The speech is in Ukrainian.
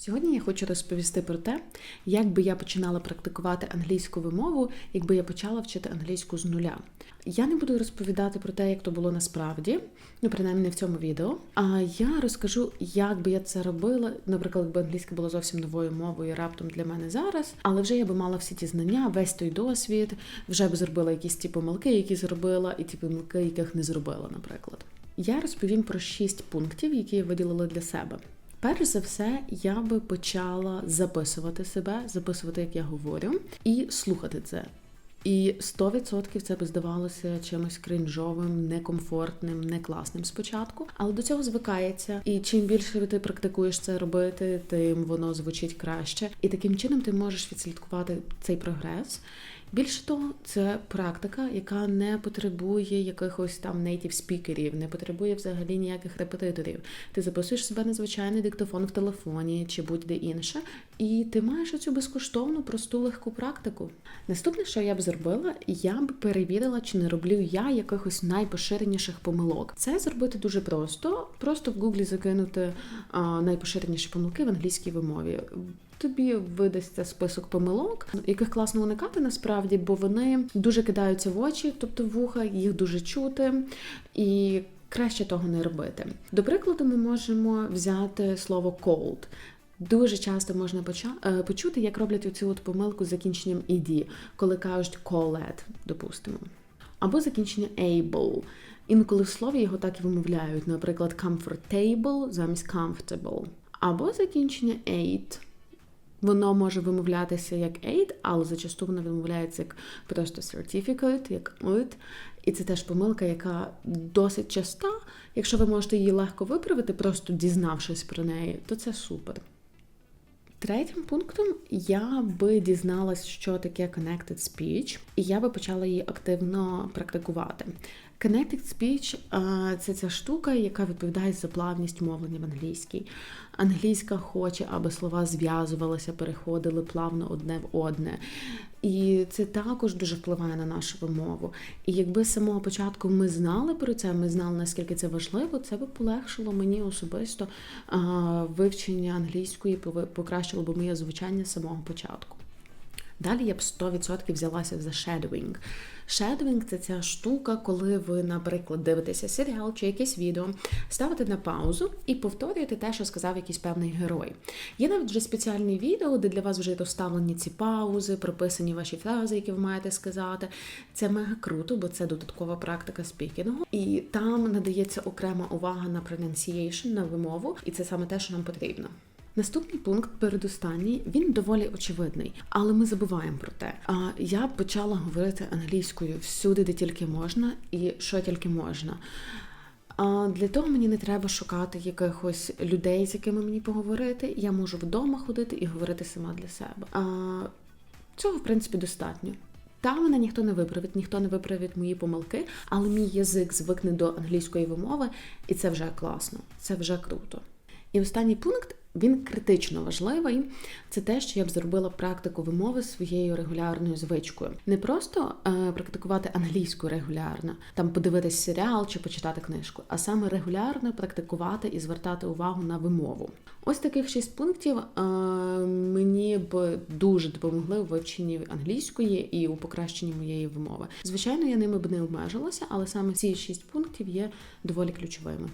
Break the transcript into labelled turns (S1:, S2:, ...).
S1: Сьогодні я хочу розповісти про те, як би я починала практикувати англійську вимову, якби я почала вчити англійську з нуля. Я не буду розповідати про те, як то було насправді, ну принаймні не в цьому відео. А я розкажу, як би я це робила. Наприклад, якби англійська була зовсім новою мовою раптом для мене зараз, але вже я би мала всі ті знання, весь той досвід, вже б зробила якісь ті помилки, які зробила, і ті помилки, яких не зробила, наприклад. Я розповім про шість пунктів, які я виділила для себе. Перш за все, я би почала записувати себе, записувати, як я говорю, і слухати це. І 100% це би здавалося чимось крінжовим, некомфортним, не класним спочатку, але до цього звикається. І чим більше ти практикуєш це робити, тим воно звучить краще. І таким чином ти можеш відслідкувати цей прогрес. Більше того, це практика, яка не потребує якихось там нейтів спікерів, не потребує взагалі ніяких репетиторів. Ти записуєш себе на звичайний диктофон в телефоні чи будь-де інше, і ти маєш цю безкоштовну, просту легку практику. Наступне, що я б зробила, я б перевірила, чи не роблю я якихось найпоширеніших помилок. Це зробити дуже просто. Просто в гуглі закинути найпоширеніші помилки в англійській вимові. Тобі видасться список помилок, яких класно уникати насправді, бо вони дуже кидаються в очі, тобто вуха, їх дуже чути, і краще того не робити. До прикладу, ми можемо взяти слово cold. Дуже часто можна поча- почути, як роблять оцю от помилку з закінченням «ed», коли кажуть called, допустимо. Або закінчення able. Інколи в слові його так і вимовляють, наприклад, comfortable замість comfortable. Або закінчення ate. Воно може вимовлятися як aid, але зачасту воно вимовляється як просто certificate, як it. І це теж помилка, яка досить часта. Якщо ви можете її легко виправити, просто дізнавшись про неї, то це супер. Третім пунктом я би дізналась, що таке Connected Speech, і я би почала її активно практикувати. Connected Speech – це ця штука, яка відповідає за плавність мовлення в англійській. Англійська хоче, аби слова зв'язувалися, переходили плавно одне в одне. І це також дуже впливає на нашу вимову. І якби з самого початку ми знали про це, ми знали, наскільки це важливо, це би полегшило мені особисто вивчення англійської, покращило б моє звучання з самого початку. Далі я б 100% взялася за shadowing. Shadowing – це ця штука, коли ви, наприклад, дивитеся серіал чи якесь відео, ставите на паузу і повторюєте те, що сказав якийсь певний герой. Є навіть вже спеціальні відео, де для вас вже розставлені ці паузи, прописані ваші фрази, які ви маєте сказати. Це мега круто, бо це додаткова практика спікінгу. І там надається окрема увага на pronunciation, на вимову, і це саме те, що нам потрібно. Наступний пункт, передостанній, він доволі очевидний, але ми забуваємо про те. А я почала говорити англійською всюди, де тільки можна, і що тільки можна. А Для того мені не треба шукати якихось людей, з якими мені поговорити. Я можу вдома ходити і говорити сама для себе. А Цього, в принципі, достатньо. Та мене ніхто не виправить, ніхто не виправить мої помилки, але мій язик звикне до англійської вимови, і це вже класно, це вже круто. І останній пункт він критично важливий. Це те, що я б зробила практику вимови своєю регулярною звичкою. Не просто е, практикувати англійську регулярно, там подивитись серіал чи почитати книжку, а саме регулярно практикувати і звертати увагу на вимову. Ось таких шість пунктів е, мені б дуже допомогли у вивченні англійської і у покращенні моєї вимови. Звичайно, я ними б не обмежилася, але саме ці шість пунктів є доволі ключовими.